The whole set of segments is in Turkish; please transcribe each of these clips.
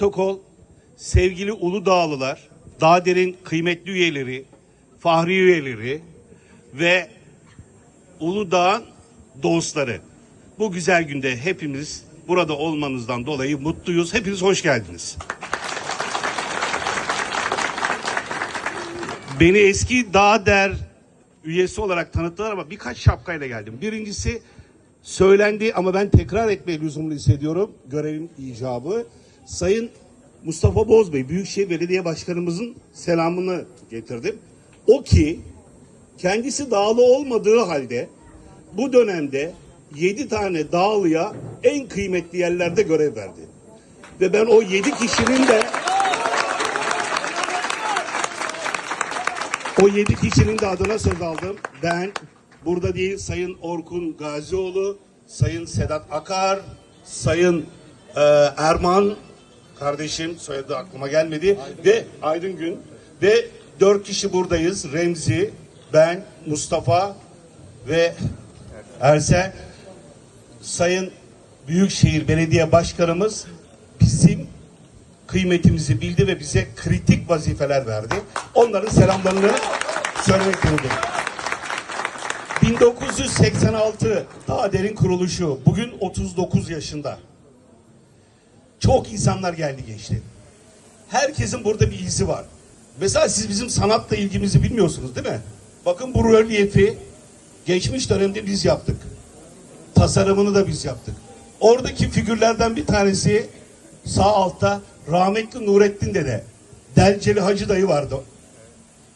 protokol, sevgili Uludağlılar, Dağder'in kıymetli üyeleri, fahri üyeleri ve Uludağ'ın dostları. Bu güzel günde hepimiz burada olmanızdan dolayı mutluyuz. Hepiniz hoş geldiniz. Beni eski Dağder üyesi olarak tanıttılar ama birkaç şapkayla geldim. Birincisi söylendi ama ben tekrar etmeyi lüzumlu hissediyorum. Görevim icabı. Sayın Mustafa Bozbey, Büyükşehir Belediye Başkanımızın selamını getirdim. O ki kendisi dağlı olmadığı halde bu dönemde 7 tane dağlıya en kıymetli yerlerde görev verdi. Ve ben o 7 kişinin de o 7 kişinin de adına söz aldım. Ben burada değil Sayın Orkun Gazioğlu, Sayın Sedat Akar, Sayın e, Erman kardeşim soyadı aklıma gelmedi ve Aydın Gün ve dört kişi buradayız. Remzi, ben, Mustafa ve Ersel. Sayın Büyükşehir Belediye Başkanımız bizim kıymetimizi bildi ve bize kritik vazifeler verdi. Onların selamlarını söylemek durumundayım. 1986 daha derin kuruluşu bugün 39 yaşında. Çok insanlar geldi geçti. Herkesin burada bir izi var. Mesela siz bizim sanatla ilgimizi bilmiyorsunuz değil mi? Bakın bu rölyefi geçmiş dönemde biz yaptık. Tasarımını da biz yaptık. Oradaki figürlerden bir tanesi sağ altta rahmetli Nurettin dede. Delceli Hacı dayı vardı.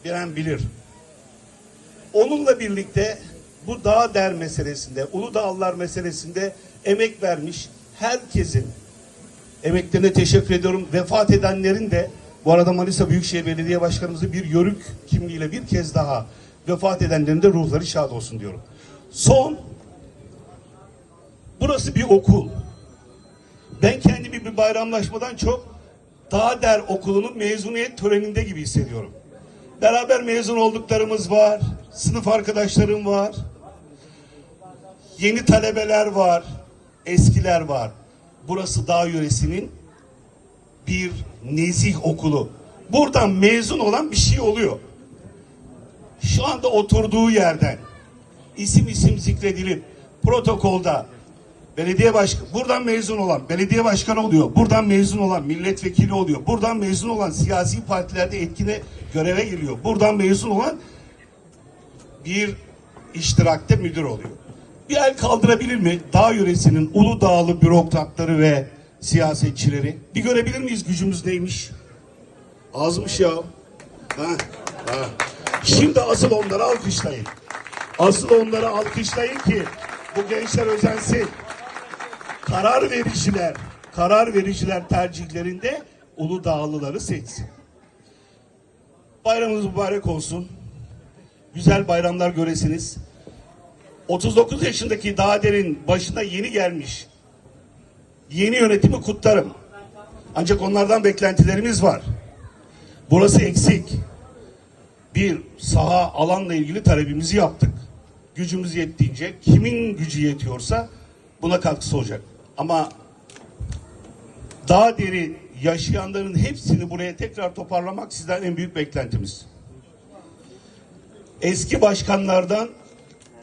Bilen bilir. Onunla birlikte bu dağ der meselesinde, Uludağlılar meselesinde emek vermiş herkesin emeklerine teşekkür ediyorum. Vefat edenlerin de bu arada Manisa Büyükşehir Belediye Başkanımızı bir yörük kimliğiyle bir kez daha vefat edenlerin de ruhları şad olsun diyorum. Son burası bir okul. Ben kendimi bir bayramlaşmadan çok Dağ Der Okulu'nun mezuniyet töreninde gibi hissediyorum. Beraber mezun olduklarımız var, sınıf arkadaşlarım var, yeni talebeler var, eskiler var. Burası dağ yöresinin bir nezih okulu. Buradan mezun olan bir şey oluyor. Şu anda oturduğu yerden isim isim zikredilip protokolda belediye başkanı buradan mezun olan belediye başkanı oluyor. Buradan mezun olan milletvekili oluyor. Buradan mezun olan siyasi partilerde etkine göreve geliyor. Buradan mezun olan bir iştirakte müdür oluyor. Bir el kaldırabilir mi? Dağ yöresinin Uludağlı bürokratları ve siyasetçileri. Bir görebilir miyiz gücümüz neymiş? Azmış ya. Ha, ha. Şimdi asıl onları alkışlayın. Asıl onları alkışlayın ki bu gençler özensin. Karar vericiler, karar vericiler tercihlerinde Uludağlıları seçsin. Bayramınız mübarek olsun. Güzel bayramlar göresiniz. 39 yaşındaki Dağder'in başına yeni gelmiş yeni yönetimi kutlarım. Ancak onlardan beklentilerimiz var. Burası eksik. Bir saha alanla ilgili talebimizi yaptık. Gücümüz yettiğince kimin gücü yetiyorsa buna katkısı olacak. Ama daha deri yaşayanların hepsini buraya tekrar toparlamak sizden en büyük beklentimiz. Eski başkanlardan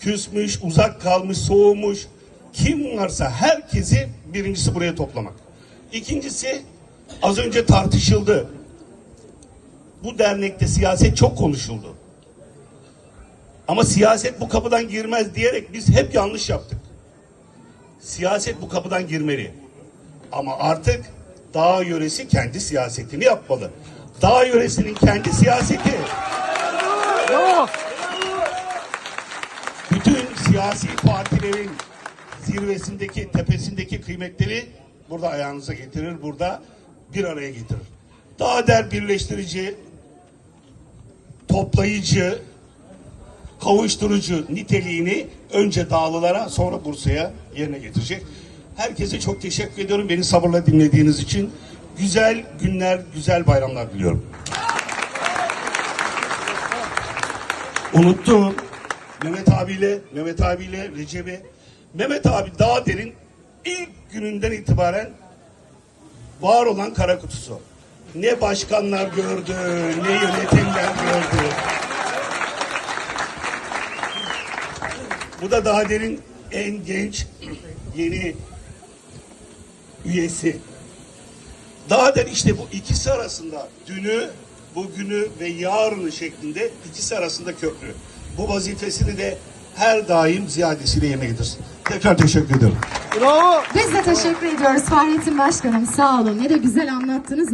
küsmüş, uzak kalmış, soğumuş kim varsa herkesi birincisi buraya toplamak. İkincisi az önce tartışıldı. Bu dernekte siyaset çok konuşuldu. Ama siyaset bu kapıdan girmez diyerek biz hep yanlış yaptık. Siyaset bu kapıdan girmeli. Ama artık dağ yöresi kendi siyasetini yapmalı. Dağ yöresinin kendi siyaseti. Bütün siyasi partilerin zirvesindeki, tepesindeki kıymetleri burada ayağınıza getirir, burada bir araya getirir. Dağ der birleştirici, toplayıcı, kavuşturucu niteliğini önce dağlılara sonra Bursa'ya yerine getirecek. Herkese çok teşekkür ediyorum beni sabırla dinlediğiniz için. Güzel günler, güzel bayramlar diliyorum. Unuttum. Mehmet abiyle, Mehmet abiyle Recep'e. Mehmet abi daha derin ilk gününden itibaren var olan kara kutusu. Ne başkanlar gördü, ne yönetimler gördü. Bu da daha derin en genç yeni üyesi. Daha der işte bu ikisi arasında dünü, bugünü ve yarını şeklinde ikisi arasında köprü. Bu vazifesini de her daim ziyadesiyle yerine getirsin. Tekrar teşekkür ederim. Biz de teşekkür ediyoruz Fahrettin Başkanım. Sağ olun. Ne de güzel anlattınız.